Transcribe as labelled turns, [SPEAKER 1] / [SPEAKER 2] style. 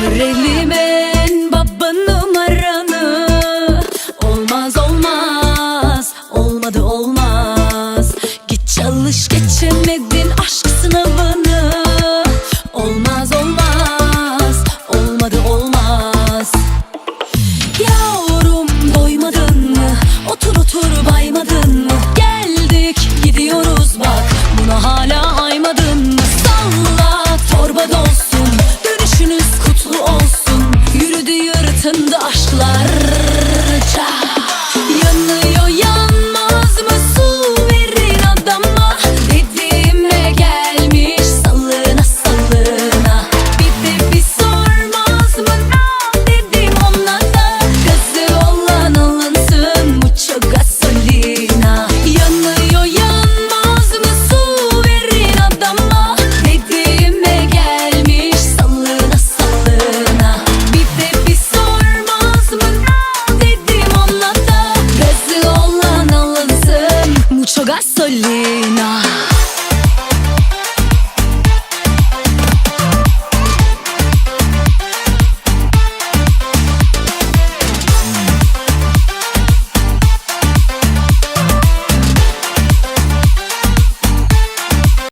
[SPEAKER 1] Görelim en baba numaranı Olmaz olmaz. Olmadı olmaz. Git çalış geçemedi akıllarca Yanıyor yanmaz mı su verin adama? Dediğime gelmiş salına salına Bir de bir sormaz mı? Ne dedim Gazı olan alınsın mucho gaz Соліна